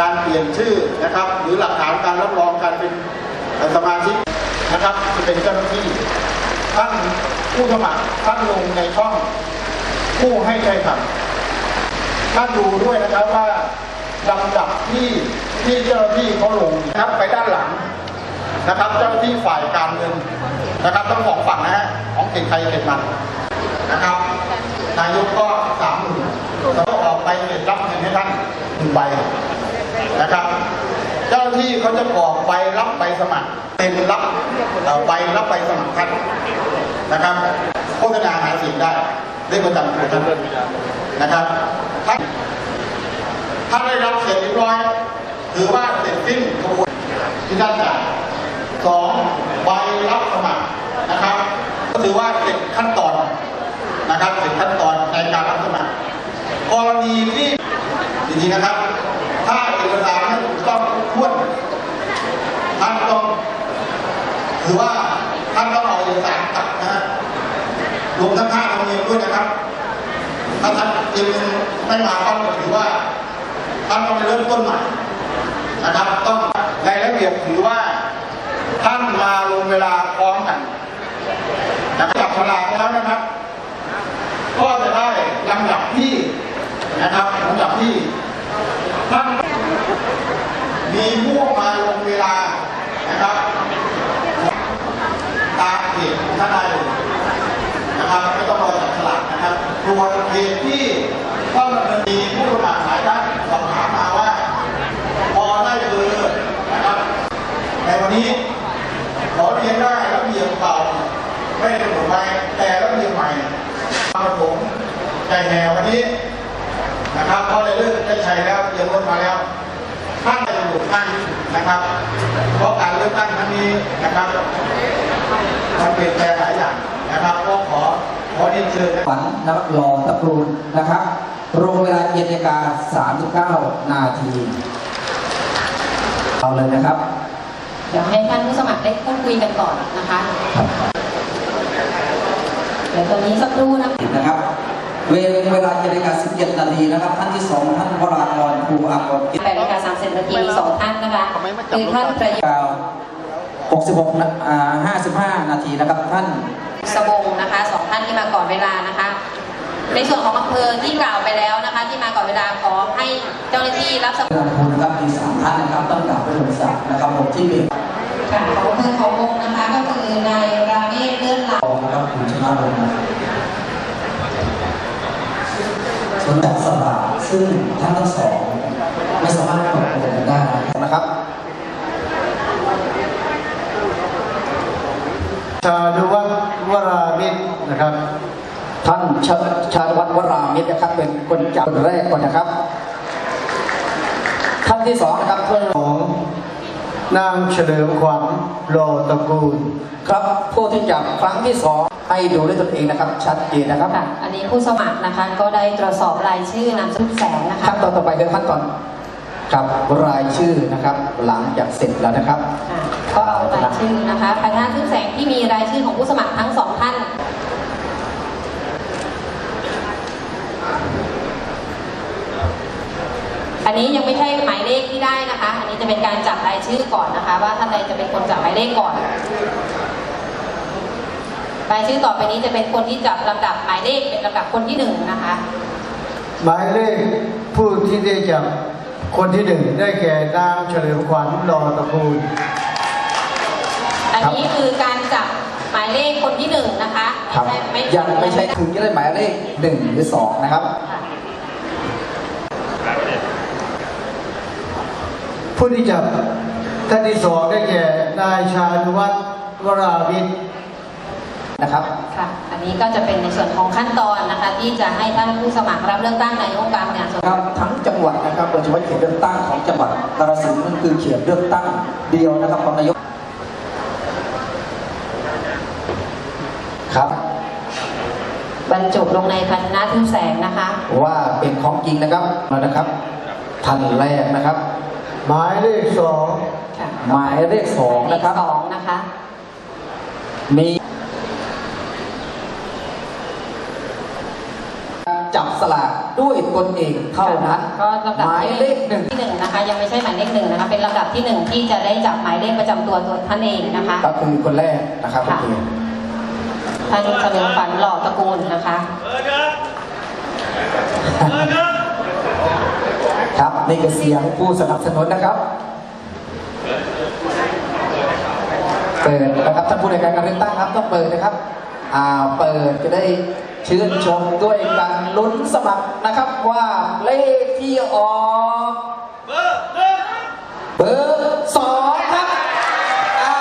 การเปลี่ยนชื่อนะครับ หรือหลักฐานการรับรองการเป็นสมาชิกนะครับจะเป็นเจ้าหน้าที่ท่านผู้สมัครท่านลงในช่องผู้ให้ใครทำท่านดูด้วยนะครับว่าลำดับที่ที่เจ้าหน้าที่เขาลงนะครับไปด้านหลังนะครับ เจ้าหน้าที่ฝ่ายการเงินนะครับต้องบอกฝั่งนะฮะของเขตใครเขตมันนะครับนายกก็สามหมื่นแล้วออกไปเก็บรับเงินให้ท่านหนึ่งใบ นะครับ เจ้าหน้าที่เขาจะกรอกใบรับใบสมัคร เป็นรับใบรับใบสมัครท่านนะครับโฆษณาหาเสียงได้ได้ประจำตัวท่านนะครับท่านถ้าได้รับเสร็จเรียบร้อยถือว่าเสร็จสิ้นกระบวนที่ท่านจายสองใบรับสมัครนะครับ ก็ถือว่าเสร็จขั้นตอนนะครับถึงขั้นตอนในการรับสมัครกรณีที่จริงๆนะครับ ถ้าเอกสารไม่ถูกต้องครบถ้วนท่านต้อง ถือว่าท่านต้องเอาเอกสารกลับนะฮะรวมทั้งค่าธรรมเนียมด้วยนะครับ ถ้าท่านเองไม่มาก็ถือว่าท่านต้องเริ่มต้นใหม่นะครับ ต้องในระเบียบถือว่าท่านมาลงเวลาพร้อมกันนะครับจับฉลากแล้วนะครับ ก็จะได้ลำดับที่นะครับลำดับที่ท่านมีผู้มาลงเวลานะครับตามเขตของท่านได้เลยนะครับไม่ต้องรอจับฉลากนะครับตัวเขตที่ต้องดำเนินมีผู้สมัครหลายท่านสอบถามมาว่า พอได้เบอร์นะครับในวันนี้ขอเรียนได้ระเบียบเก่าไม่ได้ถูกไปแต่ระเบียบใหม่มาผมใจแห่วันนี้นะครับเพราะได้เลิกได้ใชัยแล้วเตรียมรถมาแล้วท่านจะอยู่ท่านนะครับ เพราะการเลือกตั้งครั้งนี้นะครับ มันเปลี่ยนแปลงหลายอย่างนะครับก็ขอขอเรียนเชิญนะฝันนวรอตะกรูนนะครับโรงเวลาเย็นนาฬิกา39 นาทีเอาเลยนะครับ เดี๋ยวให้ท่านผู้สมัครได้พูดคุยกันก่อนนะคะเดี๋ยวตอนนี้สักครู่นะคะนะครับ เวเวลาเย็นนาฬิกา17นาทีนะครับ ท่านที่สองท่านวรากรภูอากรกิจแปดนาฬิกาสามสิบนาทีสองท่านนะคะคือท่านประยุทธ์ 66นะอ่า55 นาทีนะครับท่านสบงนะคะสองท่านที่มาก่อนเวลานะคะ ในส่วนของอำเภอที่กล่าวไปแล้วนะคะ ที่มาก่อนเวลาขอให้เจ้าหน้าที่รับสมัครลำพูนนะครับมีสามท่านนะครับต้องกล่าวเป็นบริษัทนะครับผมที่เป็นค่ะของอำเภอเขาวงนะคะก็คือนายราเมศเลื่อนหลังรองนะครับคุณชนะลงค์นะครับส่วนจากสลากซึ่งท่านทั้งสองไม่สามารถตกลงกันได้นะครับ ชาดุวัฒน์วรามิตรนะครับ ท่านชาชาญวัฒน์วรามิตรนะครับ เป็นคนจับคนแรกก่อนนะครับ ท่านที่สองนะครับเพื่อนของนางเฉลิมขวัญโลตระกูล ครับผู้ที่จับครั้งที่สองให้ดูด้วยตนเองนะครับ ชัดเจนนะครับ ค่ะ อันนี้ผู้สมัครนะคะ ก็ได้ตรวจสอบรายชื่อนามสกุลแสงนะคะขั้นตอนต่อไปเป็นขั้นตอน กับรายชื่อนะครับหลังจากเสร็จแล้วนะครับอ่าก็เอารายชื่อนะคะภายในขึ้นแสงที่มีรายชื่อของผู้สมัครทั้งสองท่านอันนี้ยังไม่ใช่หมายเลขที่ได้นะคะ อันนี้จะเป็นการจับรายชื่อก่อนนะคะ ว่าท่านใดจะเป็นคนจับหมายเลขก่อน รายชื่อต่อไปนี้จะเป็นคนที่จับลำดับหมายเลขเป็นลำดับคนที่หนึ่งนะคะ หมายเลขผู้ที่ได้จับ คนที่หนึ่งได้แก่นางเฉลิมขวัญโลตระกูลอันนี้คือการจับหมายเลขคนที่หนึ่งนะคะครับไม่ใช่ไม่ยังไม่ใช่ถึงจะได้หมายเลขหนึ่งหรือสองนะครับค่ะผู้ที่จับท่านที่สองได้แก่นายชาญวัฒน์วราวิทย์ นะครับค่ะอันนี้ก็จะเป็นในส่วนของขั้นตอนนะคะ ที่จะให้ท่านผู้สมัครรับเลือกตั้งนายกองค์การบริหารส่วนครับทั้งจังหวัดนะครับโดยเฉพาะเขตเลือกตั้งของจังหวัดกาฬสินธุ์นั่นคือเขตเลือกตั้งเดียวนะครับของนายกบรรจุลงในภาชนะทึบแสงนะคะ ว่าเป็นของจริงนะครับมานะครับท่านแรกนะครับ หมายเลขสองค่ะหมายเลขสองเลนะขครับสองนะคะ มีจับส ลากด้วยตนเองเท่านั้นก็ลำดับหมายที่เลขหนึ่งที่หนึ่งนะคะ ยังไม่ใช่หมายเลขหนึ่งนะคะเป็นลำดับที่หนึ่งที่จะได้จับหมายเลขประจำตัวตัวท่านเองนะคะก็คือคนแรกนะครับโอค่ะเคท่านเฉลิมฝันหล่อตระกูลนะคะครับนี่คือเสียงผู้สนับสนุนนะครับเปิดนะครับท่านผู้ในวยการการเลือกตั้งครับต้องเปิดนะครับอ่าเปิดจะได้ ชื่นชมด้วยการลุ้นสมัครนะครับว่าเลขที่ออกเบอร์สองครับอ่า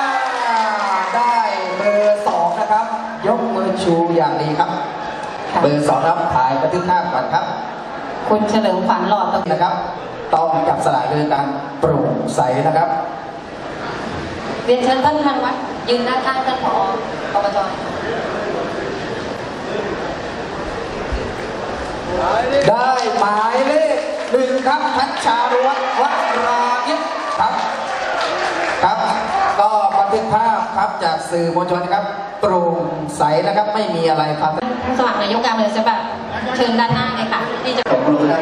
ได้เบอร์สองนะครับ ยกมือชูอย่างดีครับค่ะเบอร์สองครับถ่ายบันทึกภาพก่อนครับ คุณเฉลิมฝันหล่อตระกูลนะครับ ต้องจับสลากโดยการโปร่งใสนะครับ เรียนเชิญท่านทางวัดยืนด้านข้างท่านผออบจ ได้หมายเลขหนึ่งครับพัชชารุวัฒน์วัดรายิตครับครับ ก็บันทึกภาพครับจากสื่อมวลชนนะครับโปร่งใสนะครับไม่มีอะไรครับผู้สมัครนายกการเมืองจะแบบเชิญด้านหน้าเลยค่ะที่จะผมรู้ได้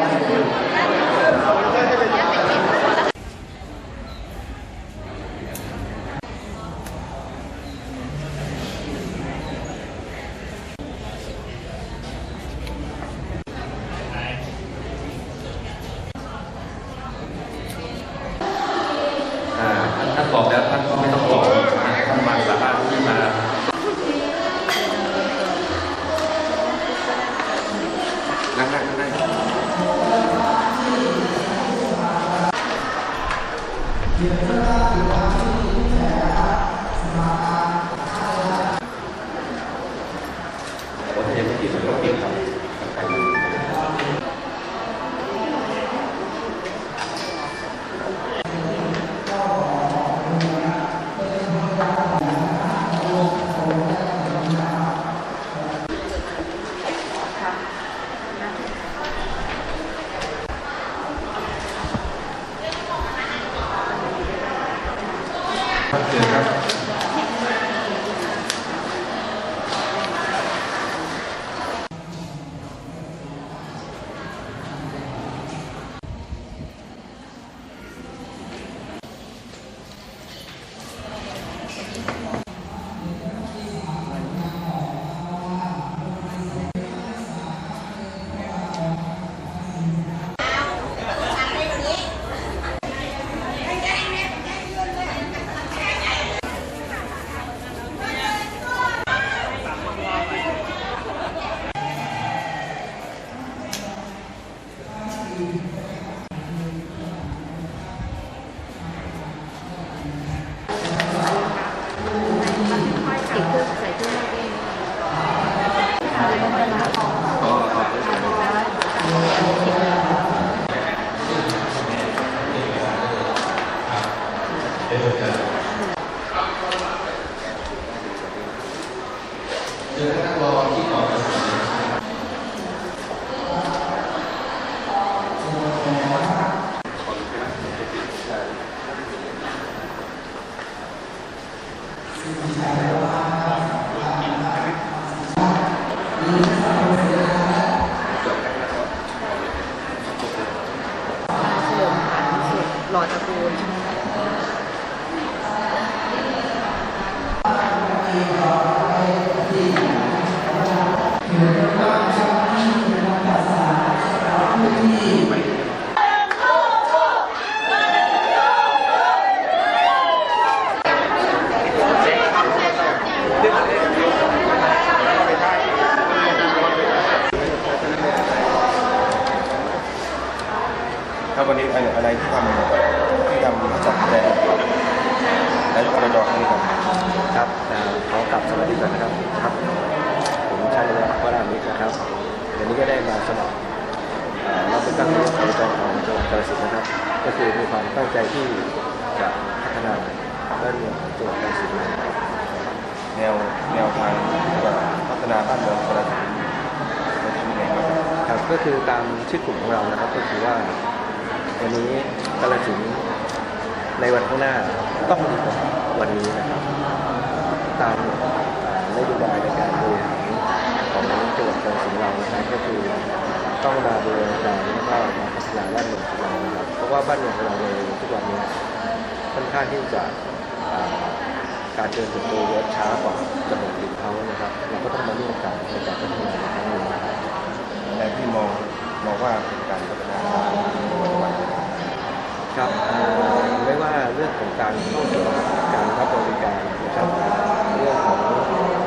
ครับวันนี้อะไรที่ทำที่ทำจัดแจงนายกอบจครั้งนี้ครับครับเอ่อขอกลับสวัสดีก่อนนะครับครับผมชัยวัฒน์วรามิตรนะครับเดี๋ยวนี้ก็ได้มาสมัครรับเลือกตั้งนายกอบจของจังหวัดกาฬสินธุ์นะครับ ก็คือมีความตั้งใจที่จะพัฒนาบ้านเมืองของจังหวัดกาฬสินธุ์แนวแนวทางพัฒนาบ้านเมืองคนละทางก็คือตามชื่อกลุ่มของเรานะครับก็คือว่า วันนี้กาลสินในวันข้างหน้าต้องดีกว่าวันนี้นะครับ ตามนโยบายในการบริหารของจังหวัดกาฬสินเรานะครับก็คือต้องมาบริหารแล้วก็มาพัฒนาบ้านเมืองของเรานะครับเพราะว่าบ้านเมืองของเราในทุกวันนี้ค่อนข้างที่จะการเดินเติบโตรถช้ากว่าจังหวัดอื่นเขานะครับ เราก็ต้องมาร่วมกันในการพัฒนาในครั้งนี้นะครับแต่ที่มองมองว่าเป็นการพัฒนาจังหวัดจังหวัด ครับเอ่อไม่ว่าเรื่องของการเข้าถึงการรับบริการนะครับเรื่องของ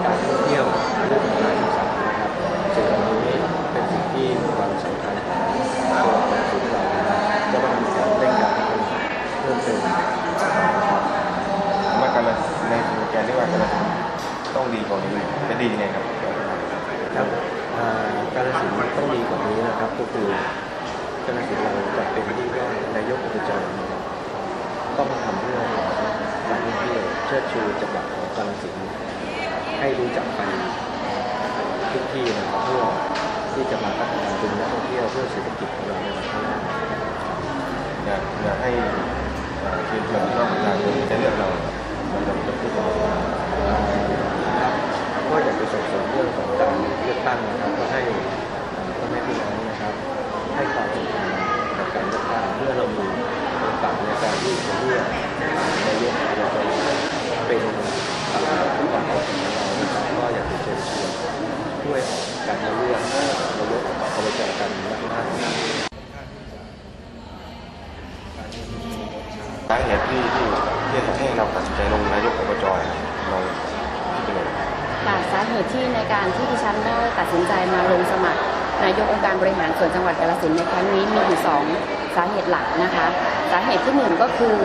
การท่องเที่ยวเรื่องของการศึกษานะครับสิ่งเหล่านี้เป็นสิ่งที่มีความสำคัญของตัวของศูนย์เรานะครับจะต้องมีการเร่งการพัฒนาเพิ่มเติมนะครับว่าการในแกนที่ว่าการต้องดีกว่านี้จะดียังไงครับครับเอ่อการสินธุ์ต้องดีกว่านี้นะครับก็คือ การสินเราจะเป็นที่ว่านายกอบจนะครับต้องทำเรื่องของการท่องเที่ยวเชิดชูจังหวัดของกาฬสินให้รู้จักไปทุกที่นะครับเพื่อที่จะมาพัฒนาเป็นนักท่องเที่ยวเพื่อเศรษฐกิจของเราในวันข้างหน้าอยากอยากให้เอ่อเชิญชวนพี่น้องประชาชนจะเลือกเราเราจะจะพูดอะไรครับก็อยากจะส่งเสริมเรื่องของการเลือกตั้งนะครับก็ให้เอ่อพ่อแม่พี่น้องนะครับให้ความสำคัญกับการเลือกตั้งเพื่อเรามีโอ การที่จะเลือกนายกอบจเป็นเอ่อผู้ก่ารของเรานะครับก็อยากจะเชิญชวนช่วยการมาเลือกนายกอบจกันมากๆสาเหตุที่ที่ที่ให้เราตัดสินใจลงนายกอบจเราที่เป็นอะไรค่ะสาเหตุที่ในการที่ดิฉันได้ตัดสินใจมาลงสมัครนายกองค์การบริหารส่วนจังหวัดกาฬสินในครั้งนี้มีอยู่สองสาเหตุหลักนะคะ สาเหตุที่หนึ่งก็คือ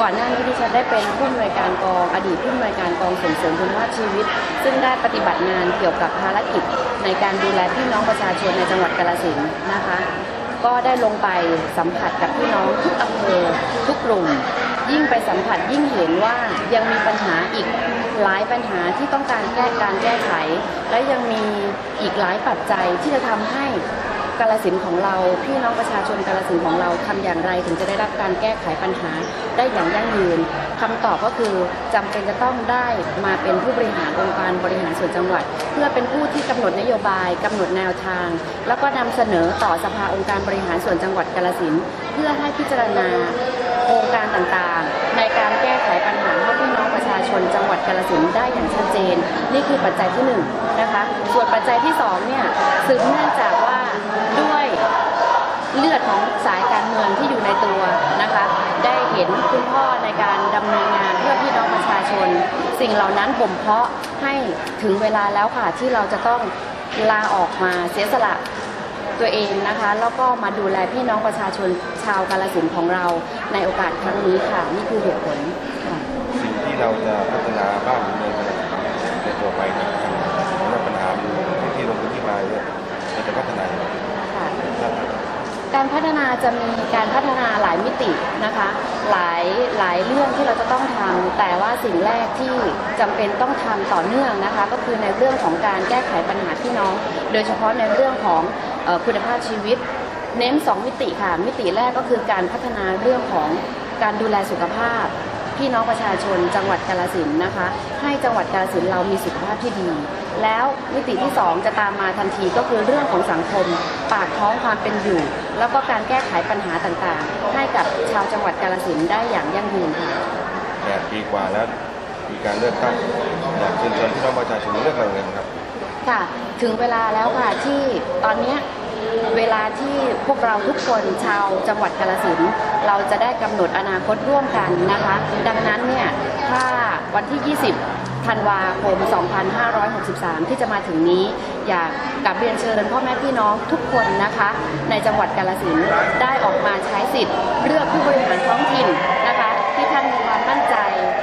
ก่อนหน้านี้ดิฉันได้เป็นผู้อำนวยการกองอดีตผู้อำนวยการกองส่งเสริมคุณภาพชีวิต ซึ่งได้ปฏิบัติงานเกี่ยวกับภารกิจ ในการดูแลพี่น้องประชาชนในจังหวัดกาฬสินธุ์นะคะ ก็ได้ลงไปสัมผัสกับพี่น้องทุกอำเภอทุกกลุ่ม ยิ่งไปสัมผัสยิ่งเห็นว่ายังมีปัญหาอีกหลายปัญหาที่ต้องการแก้การแก้ไข และยังมีอีกหลายปัจจัยที่จะทำให้ กาลสินของเราพี่น้องประชาชนกาลสินของเราทำอย่างไรถึงจะได้รับการแก้ไขปัญหาได้อย่างยั่งยืนคำตอบก็คือจำเป็นจะต้องได้มาเป็นผู้บริหารองค์การบริหารส่วนจังหวัด เพื่อเป็นผู้ที่กำหนดนโยบายกำหนดแนวทาง แล้วก็นำเสนอต่อสภาองค์การบริหารส่วนจังหวัดกาลสินเพื่อให้พิจารณาโครงการต่างๆ ในการแก้ไขปัญหาให้พี่น้องประชาชนจังหวัดกาฬสินได้อย่างชัดเจน นี่คือปัจจัยที่หนึ่งนะคะส่วนปัจจัยที่สองเนี่ยสืบเนื่องจาก เลือดของสายการเมืองที่อยู่ในตัวนะคะ ได้เห็นคุณพ่อในการดำเนินงานเพื่อพี่น้องประชาชน สิ่งเหล่านั้นบ่มเพาะให้ถึงเวลาแล้วค่ะที่เราจะต้องลาออกมาเสียสละตัวเองนะคะ แล้วก็มาดูแลพี่น้องประชาชนชาวกาลสินของเราในโอกาสครั้งนี้ค่ะ นี่คือเหตุผลสิ่งที่เราจะพัฒนาบ้านเมืองในตัวไปเนยสำหรับปัญหาที่ลงพื้นที่มาเนี่ยเราจะพัฒนาอย่างไร การพัฒนาจะมีการพัฒนาหลายมิตินะคะ หลายหลายเรื่องที่เราจะต้องทำแต่ว่าสิ่งแรกที่จำเป็นต้องทำต่อเนื่องนะคะ ก็คือในเรื่องของการแก้ไขปัญหาพี่น้อง โดยเฉพาะในเรื่องของออคุณภาพชีวิต เน้น 2 มิติค่ะ มิติแรกก็คือการพัฒนาเรื่องของการดูแลสุขภาพ พี่น้องประชาชนจังหวัดกาลสินนะคะ ให้จังหวัดกาลสินเรามีสุขภาพที่ดี แล้วมิติที่ 2 จะตามมาทันทีก็คือเรื่องของสังคม ปากท้องความเป็นอยู่ แล้วก็การแก้ไขปัญหาต่างๆ ให้กับชาวจังหวัดกาลสินธุ์ได้อย่างยั่งยืนค่ะแปดปีกว่าแล้วมีการเลือกตั้งอยากเชิญชวนพี่น้องประชาชนเลือกเราเงินครับ ค่ะ ถึงเวลาแล้วค่ะที่ตอนเนี้ยเวลาที่พวกเราทุกคนชาวจังหวัดกาลสินธุ์เราจะได้กำหนดอนาคตร่วมกันนะคะ ดังนั้นเนี่ยถ้าวันที่ 20ธันวาคม 2563 ที่จะมาถึงนี้ อยากกลับเรียนเชิญพ่อแม่พี่น้องทุกคนนะคะ ในจังหวัดกาลสินได้ออกมาใช้สิทธิ์ เลือกผู้บริหารท้องถิ่นนะคะ ที่ท่านมีความมั่นใจ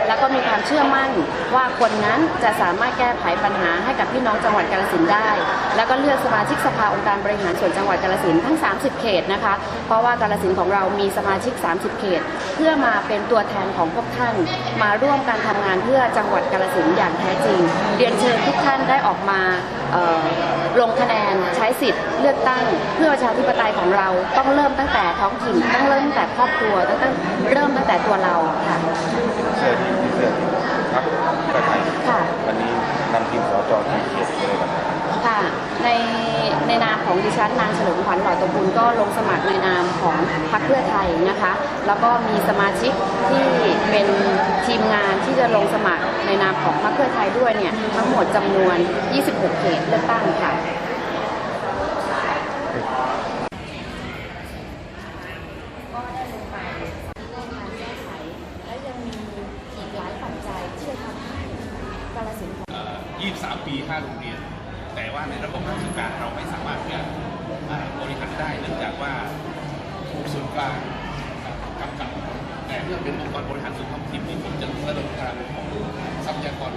และก็มีความความเชื่อมั่นว่าคนนั้นจะสามารถแก้ไขปัญหาให้กับพี่น้องจังหวัดกาฬสินได้ แล้วก็เลือกสมาชิกสภาองค์การบริหารส่วนจังหวัดกาฬสินทั้ง 30 เขตนะคะ เพราะว่ากาฬสินของเรามีสมาชิก 30 เขต เพื่อมาเป็นตัวแทนของพวกท่าน มาร่วมการทำงานเพื่อจังหวัดกาฬสินอย่างแท้จริง เรียนเชิญทุกท่านได้ออกมาลงคะแนนใช้สิทธิ์เลือกตั้งเพื่อประชาธิปไตยของเราต้องเริ่มตั้งแต่ท้องถิ่นต้องเริ่มตั้งแต่ครอบครัวตั้งเริ่มตั้งแต่ตัวเราค่ะเสื้อที่เสื้อที่พักเพื่อไทยค่ะ วันนี้นำทีมสจที่เขตเลยครับค่ะ ในในนามของดิฉันนางเฉลิมขวัญหล่อตระกูลก็ลงสมัครในนามของพรรคเพื่อไทยนะคะ แล้วก็มีสมาชิกที่เป็นทีมงานที่จะลงสมัครในนามของพรรคเพื่อไทยด้วยเนี่ยทั้งหมดจำนวน 26 เขตเลือกตั้งค่ะ ก็ได้ลงไปเรื่องการแก้ไข และยังมีอีกหลายปัจจัยที่จะทำให้กาฬสินธุ์ของ 3 ปี 5 โรงเรียน แต่ว่าในระบบราชการเราไม่สามารถที่จะบริหารได้เนื่องจากว่าถูกส่วนกลางกำกับแต่เมื่อเป็นองค์กรบริหารส่วนท้องถิ่นที่ผมจะระดมพลังของทรัพยากร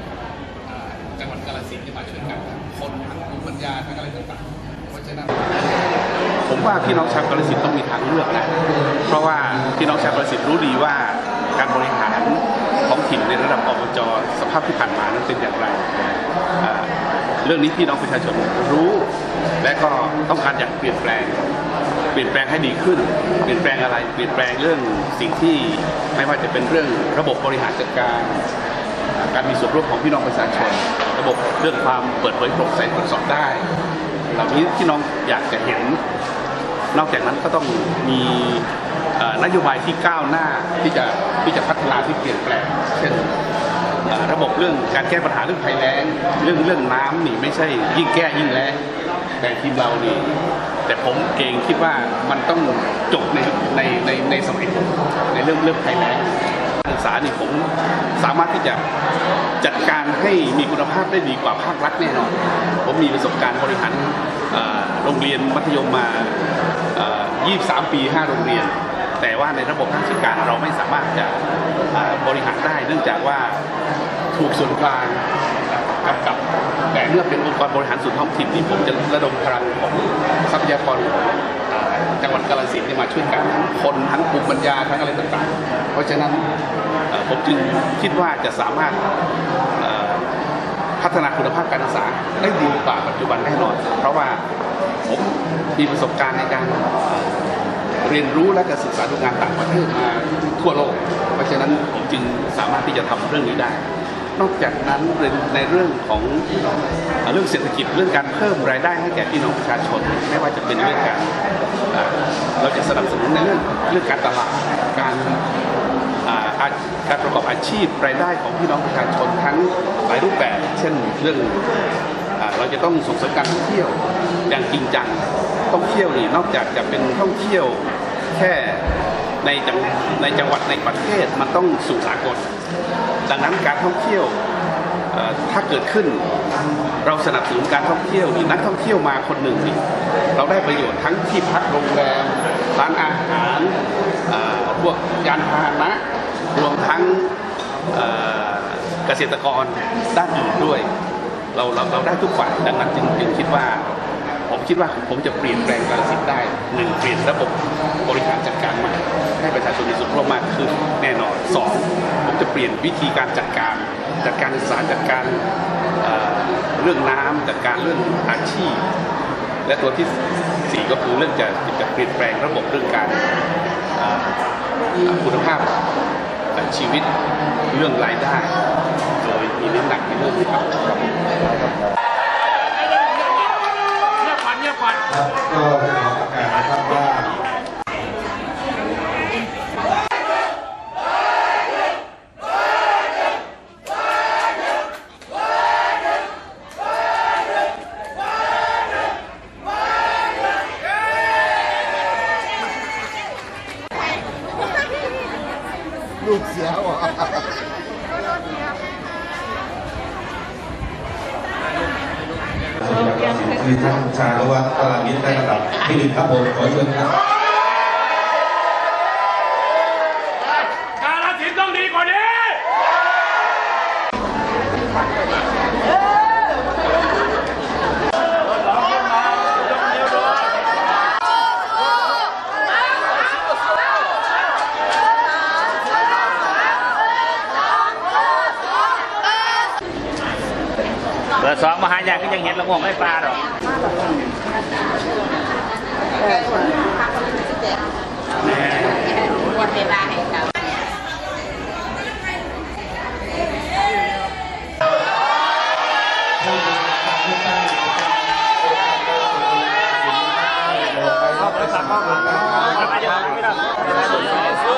จังหวัดกาฬสินธุ์ที่มาช่วยกันคนทั้งภูมิปัญญาทั้งอะไรต่างๆเพราะฉะนั้นผมว่าพี่น้องชาวกาฬสินธุ์ต้องมีทางเลือกนะเพราะว่าพี่น้องชาวกาฬสินธุ์รู้ดีว่าการบริหารท้องถิ่นในระดับอบจสภาพที่ผ่านมานั้นเป็นอย่างไร เรื่องนี้พี่น้องประชาชนรู้ และก็ต้องการอยากเปลี่ยนแปลง เปลี่ยนแปลงให้ดีขึ้น เปลี่ยนแปลงอะไร เปลี่ยนแปลงเรื่องสิ่งที่ไม่ว่าจะเป็นเรื่องระบบบริหารจัดการ การมีส่วนร่วมของพี่น้องประชาชน ระบบเรื่องความเปิดเผยโปร่งใสตรวจสอบได้ เหล่านี้พี่น้องอยากจะเห็น นอกจากนั้นก็ต้องมีนโยบายที่ก้าวหน้าที่จะที่จะพัฒนาที่เปลี่ยนแปลง เช่น ระบบเรื่องการแก้ปัญหาเรื่องภัยแล้ง เรื่องเรื่องน้ำนี่ไม่ใช่ยิ่งแก้ยิ่งแล้งแต่ทีมเรานี่แต่ผมเองคิดว่ามันต้องจบในในในในสมัยผมในเรื่องเรื่องภัยแล้งการศึกษานี่ผมสามารถที่จะจัดการให้มีคุณภาพได้ดีกว่าภาครัฐแน่นอน ผมมีประสบการณ์บริหารโรงเรียนมัธยมมา 23 ปี 5 โรงเรียน แต่ว่าในระบบราชการเราไม่สามารถจะบริหารได้เนื่องจากว่าถูกส่วนกลางกำกับ แต่เมื่อเป็นองค์กรบริหารส่วนท้องถิ่นที่ผมจะระดมพลังของทรัพยากรจังหวัดกาฬสินธุ์มาช่วยกันทั้งคนทั้งภูมิปัญญาทั้งอะไรต่างๆ เพราะฉะนั้นผมจึงคิดว่าจะสามารถพัฒนาคุณภาพการศึกษาได้ดีกว่าปัจจุบันแน่นอน เพราะว่าผมมีประสบการณ์ในการ เรียนรู้และการศึกษาดูงานต่างประเทศมาทั่วโลก เพราะฉะนั้นผมจึงสามารถที่จะทำเรื่องนี้ได้ นอกจากนั้นในเรื่องของเรื่องเศรษฐกิจเรื่องการเพิ่มรายได้ให้แก่พี่น้องประชาชน ไม่ว่าจะเป็นเรื่องการเราจะสนับสนุนในเรื่องเรื่องการตลาดการการประกอบอาชีพรายได้ของพี่น้องประชาชนทั้งหลายรูปแบบ เช่นเรื่องอเราจะต้องส่งเสริมการท่องเที่ยวอย่างจริงจังท่องเที่ยวนี่นอกจากจะเป็นท่องเที่ยว แค่ในจังในจังหวัดในประเทศมันต้องสู่สากล ดังนั้นการท่องเที่ยวถ้าเกิดขึ้นเราสนับสนุนการท่องเที่ยวนี่นักท่องเที่ยวมาคนหนึ่งนี่เราได้ประโยชน์ทั้งที่พักโรงแรมร้านอาหารพวกยานพาหนะรวมทั้งเกษตรกรด้านอื่นด้วย เราเราเราได้ทุกฝ่ายดังนั้นจึงจึงคิดว่า คิดว่าผมจะเปลี่ยนแปลงกาลสินธุ์ได้หนึ่งเปลี่ยนระบบบริหารจัดการใหม่ให้ประชาชนมีส่วนร่วมมากขึ้นแน่นอนสองผมจะเปลี่ยนวิธีการจัดการ จัดการศึกษาจัดการเรื่องน้ำจัดการเรื่องอาชีพ และตัวที่สี่ก็คือเรื่องจะจะเปลี่ยนแปลงระบบเรื่องการคุณภาพชีวิตเรื่องรายได้ โดยมีน้นหนักในเรื่องที่ครับ ครับก็ขอประกาศนะครับว่า การสินต้องดีกว่านี้เบอร์สองมหายาก็ยังเห็นละงวงไม่ปลาหรอก วันเวลาให้เขา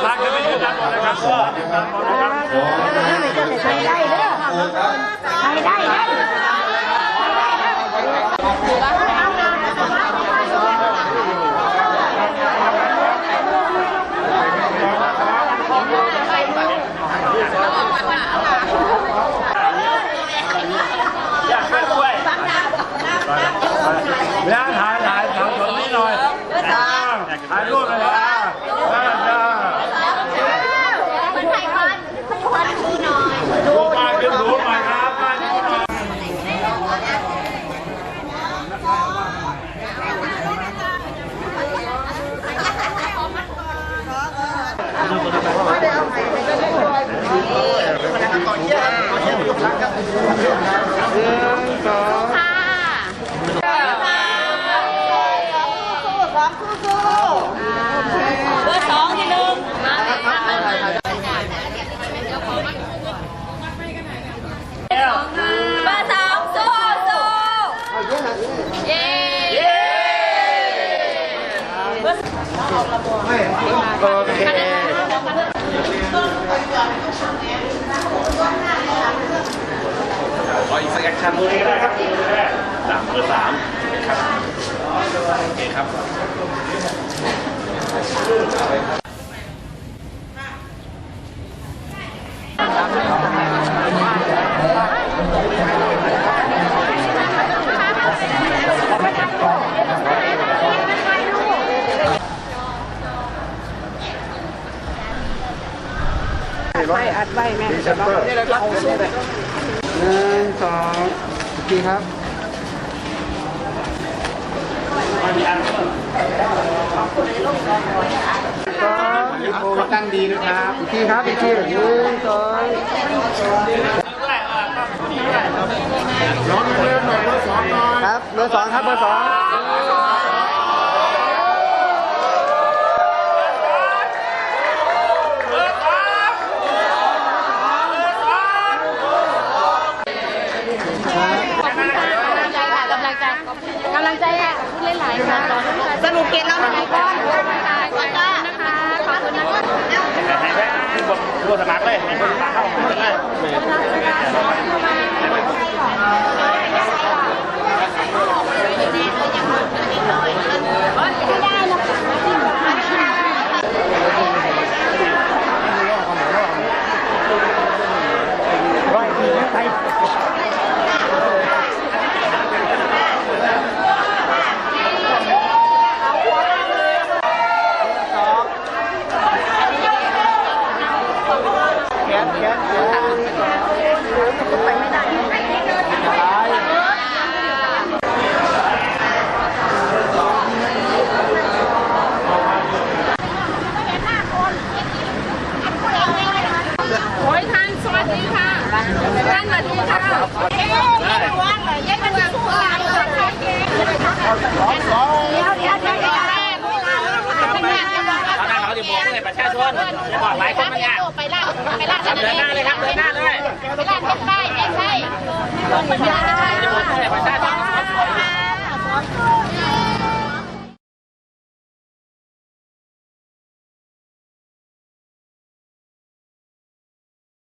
ปลาก็ไม่ถึงกันหมดนะครับก็นะครับ อยากไปด้วย เวลาถ่ายถ่ายถ่ายตรงนี้หน่อยถ่ายรูปเลยนะดูมาขึ้นดูหน่อยครับมาดูหน่อยเบอร์สองทีหนึ่งเบอร์สองสู้สู้เย้ โอเคขออีกสักแอคชั่นมือนี้ก็ได้ครับสามเบอร์สามครับโอเคครับ ตั้งดีนะครับอีกทีครับอีกทีหนึ่งสองครับเบอร์สองครับเบอร์สอง กำลังใจค่ะพูดหลายๆค่ะสรุปเกณฑ์เราหน่อยก่อนนะคะขอบคุณนะคะ ขอบคุณนะคะ รูปส มัครเลยให้คนมาเข้ามาเลย โอ้ยท่านสวัสดีค่ะท่านสวัสดีค่ะเอ๊ะยังระวังเลยยังระวังสู้อะไรเลยเดี๋ยวเดี๋ยวเดี๋ยวเดี๋ยวเดี๋ยว ทางเขาจะบอกเลยประ ชาชนบอกหลายคนมันยาก ไปลาดเดินหน้าเลยครับเดินหน้าเลยไปลาดเพชรใต้เพชรใต้ไปลาดเพชรใต้